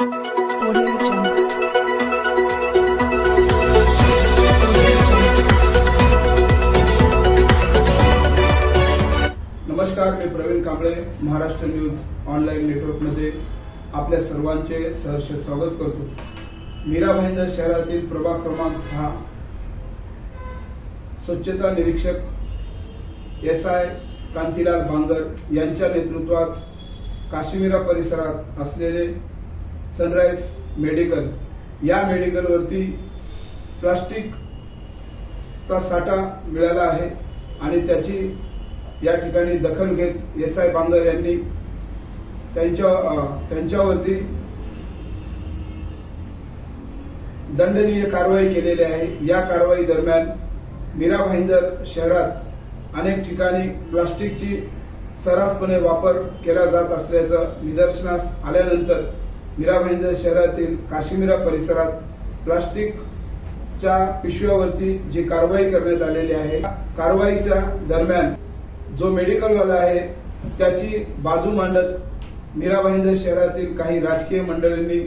नमस्कार मी Pravin Kamble Maharashtra news online नेटवर्कमध्ये आपल्या सर्वांचे सहर्ष स्वागत करतो. मीरा भाईंदर शहरातील प्रभाग क्रमांक सहा स्वच्छता निरीक्षक एस आय कांतीलाल बांगर यांच्या नेतृत्वात काश्मीरा परिसरात असलेले सनराईज मेडिकल. या मेडिकलवरती प्लास्टिकचा साठा मिळाला आहे आणि त्याची या ठिकाणी दखल घेत एस आय बांगर यांनी त्यांच्या त्यांच्यावरती दंडनीय कारवाई केलेली आहे. या कारवाई दरम्यान मीरा भाईंदर शहरात अनेक ठिकाणी प्लास्टिकची सर्रासपणे वापर केला जात असल्याचं निदर्शनास आल्यानंतर मीरा भाईंदर शहरातील काश्मीरा परिसरात प्लास्टिकच्या पिशव्यावरती जी कारवाई करण्यात आलेली आहे कारवाईच्या दरम्यान जो मेडिकलवाला आहे त्याची बाजू मांडत मीरा भाईंदर शहरातील काही राजकीय मंडळींनी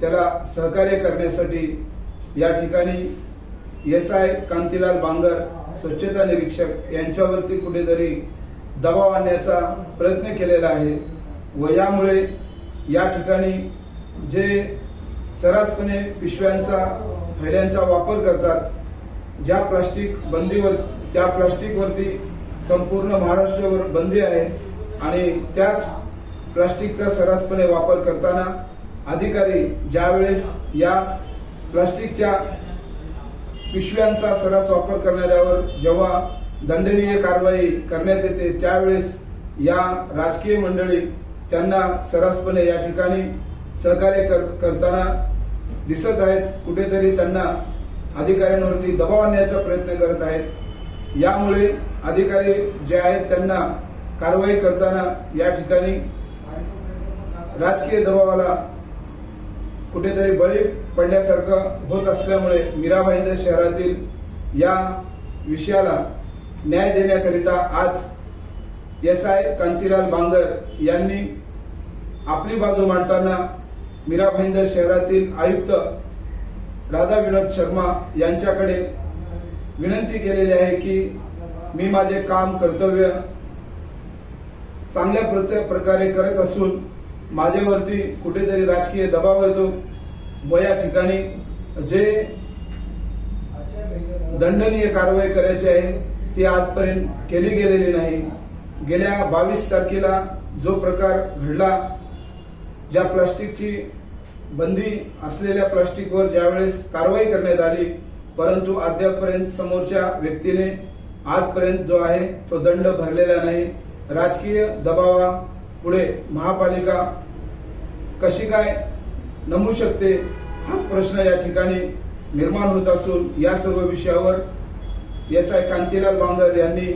त्याला सहकार्य करण्यासाठी या ठिकाणी एस आय कांतीलाल बांगर स्वच्छता निरीक्षक यांच्यावरती कुठेतरी दबाव आणण्याचा प्रयत्न केलेला आहे व यामुळे या ठिकाणी जे सर्रासपणे पिशव्यांचा थैल्यांचा वापर करतात ज्या प्लास्टिक बंदीवर त्या प्लास्टिकवरती संपूर्ण महाराष्ट्रावर बंदी आहे आणि त्याच प्लास्टिकचा सर्रासपणे वापर करताना अधिकारी ज्यावेळेस या प्लास्टिकच्या पिशव्यांचा सर्रास वापर करणाऱ्यावर जेव्हा दंडनीय कारवाई करण्यात येते त्यावेळेस या राजकीय मंडळी त्यांना सर्रासपणे या ठिकाणी सहकार्य कर, करताना दिसत आहेत. कुठेतरी त्यांना अधिकाऱ्यांवरती दबाव आणण्याचा प्रयत्न करत आहेत. यामुळे अधिकारी जे आहेत त्यांना कारवाई करताना या ठिकाणी राजकीय दबावाला कुठेतरी बळी पडण्यासारखं होत असल्यामुळे मीराबाईंदर शहरातील या विषयाला न्याय देण्याकरिता आज एस आय कांतीलाल बांगर यांनी आपली बाजू मांडताना मीरा भाईंदर शहरातील आयुक्त राधा विनोद शर्मा यांच्याकडे विनंती केलेली आहे की मी माझे काम कर्तव्य चांगल्या प्रत्येक प्रकारे करत असून माझ्यावरती कुठेतरी राजकीय दबाव येतो व या ठिकाणी जे दंडनीय कारवाई करायची आहे ती आजपर्यंत केली गेलेली नाही. गेल्या बावीस तारखेला जो प्रकार घडला ज्या प्लास्टिकची बंदी असलेल्या प्लास्टिकवर ज्यावेळेस कारवाई करण्यात आली परंतु अद्यापपर्यंत समोरच्या व्यक्तीने आजपर्यंत जो आहे तो दंड भरलेला नाही. राजकीय दबावा पुढे महापालिका कशी काय नमू शकते हाच प्रश्न या ठिकाणी निर्माण होत असून या सर्व विषयावर एस आय कांतीलाल बांगर यांनी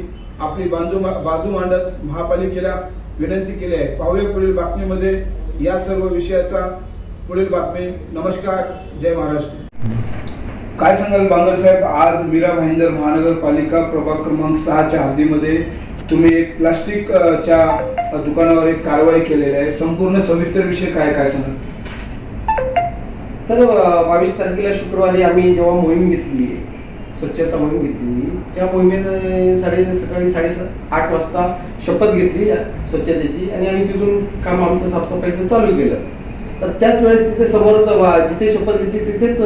आपली बाजू बाजू मांडत महापालिकेला विनंती केली आहे. पाहूया पुढील बातमीमध्ये या सर्व विषयाचा पुढील बातमी. नमस्कार जय महाराष्ट्र. काय सांगाल बांगर साहेब? आज मीरा भाईंदर महानगरपालिका प्रभाग क्रमांक सहाच्या हद्दीमध्ये तुम्ही एक प्लास्टिक अ, च्या अ, दुकानावर एक कारवाई केलेली आहे. संपूर्ण सविस्तर विषय काय काय सांगाल? सर बावीस तारखेला शुक्रवारी आम्ही जेव्हा मोहीम घेतली स्वच्छता मोहीम घेतली त्या मोहिमेत साडे सकाळी साडेसात आठ वाजता शपथ घेतली स्वच्छतेची आणि आम्ही तिथून काम आमचं साफसफाईचं चालू केलं. तर त्याच वेळेस तिथे समोर जिथे शपथ घेतली तिथेच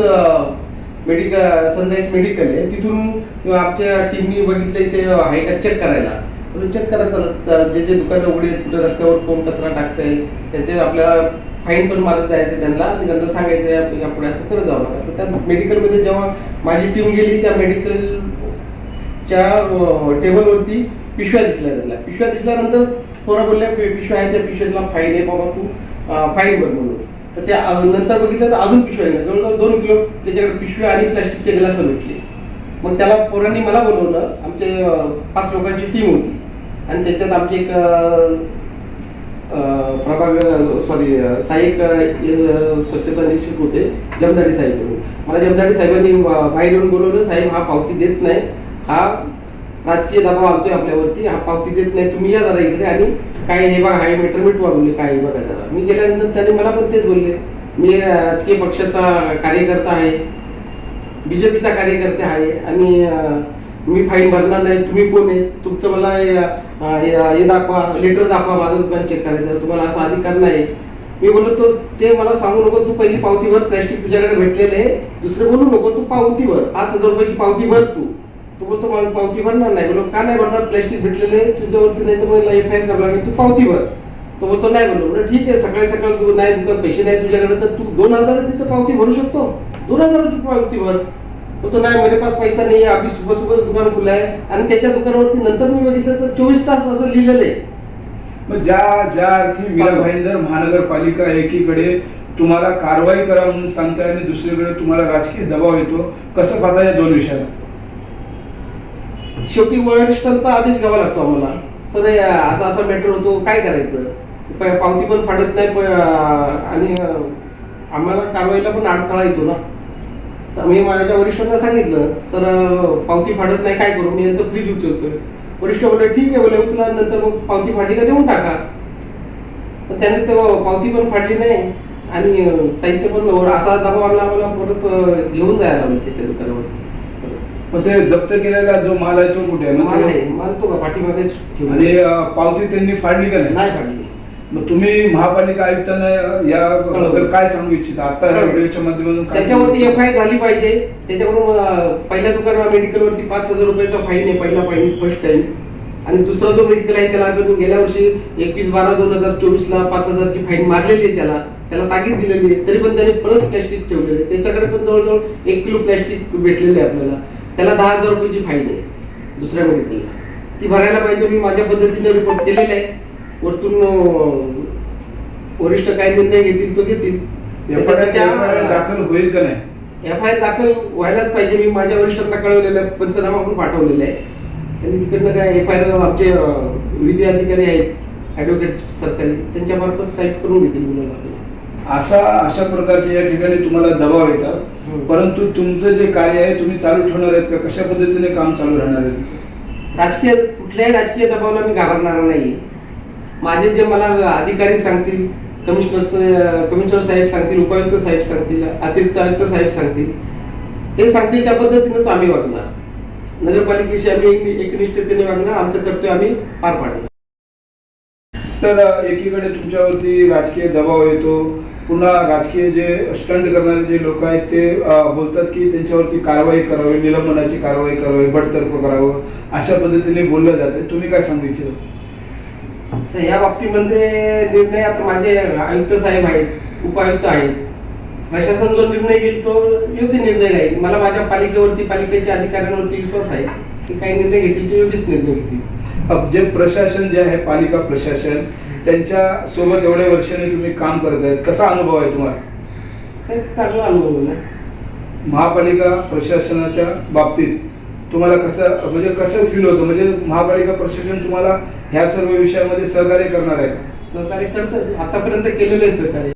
मेडिकल सनराईज मेडिकल आहे. तिथून आमच्या टीमनी बघितले ते आहे का चेक करायला. चेक करायचं जे जे दुकानं उघडे आहेत कुठे रस्त्यावर कोण कचरा टाकतंय त्याचे आपल्याला फाईन पण मारत जायचं त्यांना. आणि त्यांना सांगायचं या- यापुढे असं करत जावं नका. तर त्या मेडिकलमध्ये जेव्हा माझी टीम गेली त्या मेडिकलच्या टेबलवरती पिशव्या दिसल्या त्यांना. पिशव्या दिसल्यानंतर पोरा बोलल्या पिशव्या आहे त्या पिशव्याला फाईन आहे बाबा तू फाईन भर म्हणून. तर त्या नंतर बघितलं तर अजून पिशव्या येणार जवळजवळ दोन किलो त्याच्याकडे पिशव्या आणि प्लास्टिकचे ग्लास भेटले. मग त्याला पोरांनी मला बोलवलं आमचे पाच लोकांची टीम होती. आणि त्याच्यात आमची एक प्रभाग सॉरी सहाय्यक स्वच्छता निरीक्षक होते जमदाडी साहेब म्हणून. मला जमदाडी साहेबांनी बाहेर येऊन बोलवलं साहेब हा पावती देत नाही. हा राजकीय दबाव आणतोय आपल्यावरती. हा पावती देत नाही. तुम्ही या जरा इकडे आणि काय हे बघा हाय मीटर मिटवा बोलले काय हे बघा जरा. मी गेल्यानंतर त्याने मला पण तेच बोलले. मी राजकीय पक्षाचा कार्यकर्ता आहे. बीजेपीचा कार्यकर्ता आहे. आणि मी फाईन भरणार नाही तुम्ही कोण आहे? तुमचं मला हे, हे दाखवा लेटर दाखवा माझं दुकान चेक करायचं तुम्हाला असा अधिकार नाही. मी बोललो तो ते मला सांगू नको तू पहिली पावती भर प्लॅस्टिक तुझ्याकडे भेटलेलं आहे. दुसरं बोलू नको तू पावती भर पाच हजार रुपयाची पावती भर तू. तो बोलतो मला पावती भरणार नाही. बोलो का नाही भरणार? प्लॅस्टिक भेटलेलं आहे, तुझ्यावरती नाही तर मला एफ आय आर करावं लागेल तू पावती भर तो बोलतो नाही बोललो. बरं ठीक आहे सकाळी सकाळी तू नाही दुकान पैसे नाही तुझ्याकडे तर तू दोन हजाराची तर पावती भरू शकतो. दोन हजाराची पावती भर. बोलतो नाही मेरे पास पैसा नाही आहे अभी सुबह सुबह दुकान खुला आहे आणि त्याच्या दुकानावरती नंतर मी बघितलं तर चोवीस तास असं लिहिलेलं आहे. मग ज्या ज्या अर्थी मीरा भाईंदर महानगरपालिका एकीकडे तुम्हाला कारवाई करा म्हणून सांगताय आणि दुसरीकडे तुम्हाला राजकीय दबाव येतो कसं पाहता या दोन विषयाला? शेवटी वरिष्ठांचा आदेश घ्यावा लागतो आम्हाला. सर असा असा मॅटर होतो काय करायचं? पावती पण फाडत नाही आणि आम्हाला कारवाईला पण अडथळा येतो ना. स- मी माझ्या वरिष्ठांना सांगितलं सर पावती फाडत नाही काय करू? मी यांचं फ्रीज उचलतोय. वरिष्ठ बोलले ठीक आहे. बोले उचला नंतर मग पावती फाडली का देऊन टाका. पण त्याने तर पावती पण फाडली नाही आणि साहित्य पण असा दबाव आणला आम्हाला परत घेऊन जायला लावलं त्याच्या दुकानावरती. मग ते जप्त केलेला जो माल आहे तो कुठे आहे? माल ते- आहे माल तो का पाठीमागेच आणि पावती त्यांनी फाडली का नाही फाडली. मग तुम्ही महापालिका आयुक्तांना याबद्दल काय सांगू इच्छिता? आता या व्हिडिओच्या माध्यमातून काय त्याच्यावरती एफ आय झाली पाहिजे. त्याच्याकडून पहिल्या दुकानावर मेडिकलवरती पाच हजार रुपयाचा फाईन आहे पहिला फाईन फर्स्ट टाइम आणि दुसरा जो मेडिकल आहे त्याला आपण गेल्या वर्षी एकवीस बारा दोन हजार चोवीस ला पाच हजारची फाईन मारलेली आहे त्याला. त्याला ताकीद दिलेली आहे. तरी पण त्याने परत प्लॅस्टिक ठेवलेलं आहे. त्याच्याकडे पण जवळजवळ एक किलो प्लॅस्टिक भेटलेले आहे आपल्याला. त्याला दहा हजार रुपयाची फाईन आहे. दुसऱ्या मेडिकलला ती भरायला पाहिजे मी माझ्या पद्धतीने रिपोर्ट केलेला आहे. वरतून वरिष्ठ काय निर्णय घेतील तो घेतील. दाखल होईल का नाही? एफ आय दाखल व्हायलाच पाहिजे. मी माझ्या वरिष्ठांना कळवलेलं आहे. पंचनामा पण पाठवलेला आहे. त्यांनी तिकडनं काय एफ आय आमचे विधी अधिकारी आहेत ऍडव्होकेट सरकारी त्यांच्या मार्फत साईट करून घेतील गुन्हा दाखल. असा अशा प्रकारचे या ठिकाणी तुम्हाला दबाव येतात. हम्म. परंतु तुमचं जे कार्य आहे तुम्ही चालू ठेवणार आहेत का? कशा पद्धतीने काम चालू राहणार आहे? राजकीय कुठल्याही राजकीय दबावाला मी घाबरणार नाही माझे जे मला अधिकारी सांगतील कमिशनरचं कमिशनर साहेब सांगतील उपायुक्त साहेब सांगतील अतिरिक्त आयुक्त साहेब सांगतील ते सांगतील त्या पद्धतीनंच आम्ही वागणार. नगरपालिकेशी आम्ही एक- एकनिष्ठतेने वागणार आमचं कर्तव्य आम्ही पार पाडणार. तर एकीकडे तुमच्यावरती राजकीय दबाव येतो पुन्हा राजकीय जे स्टंट करणारे जे लोक आहेत ते बोलतात की त्यांच्यावरती कारवाई करावी निलंबनाची कारवाई करावी बडतर्फ करावं अशा पद्धतीने बोललं जाते. तुम्ही काय सांगू इच्छिता? तर या बाबतीमध्ये निर्णय आता माझे आयुक्त साहेब आहेत उपायुक्त आहेत. प्रशासन जो निर्णय घेईल तो योग्य निर्णय राहील मला माझ्या पालिकेवरती पालिकेच्या अधिकाऱ्यांवरती विश्वास आहे की काही निर्णय घेतील ते योग्यच निर्णय घेतील. अब जे प्रशासन जे आहे पालिका प्रशासन त्यांच्यासोबत एवढ्या वर्षाने तुम्ही काम करत आहेत. कसा अनुभव आहे तुम्हाला? साहेब चांगला अनुभव आहे ना. महापालिका प्रशासनाच्या बाबतीत तुम्हाला कसं म्हणजे कसं फील होतं? म्हणजे महापालिका प्रशासन तुम्हाला ह्या सर्व विषयामध्ये सहकार्य करणार आहे सहकार्य करतच आतापर्यंत केलेलं आहे सहकार्य.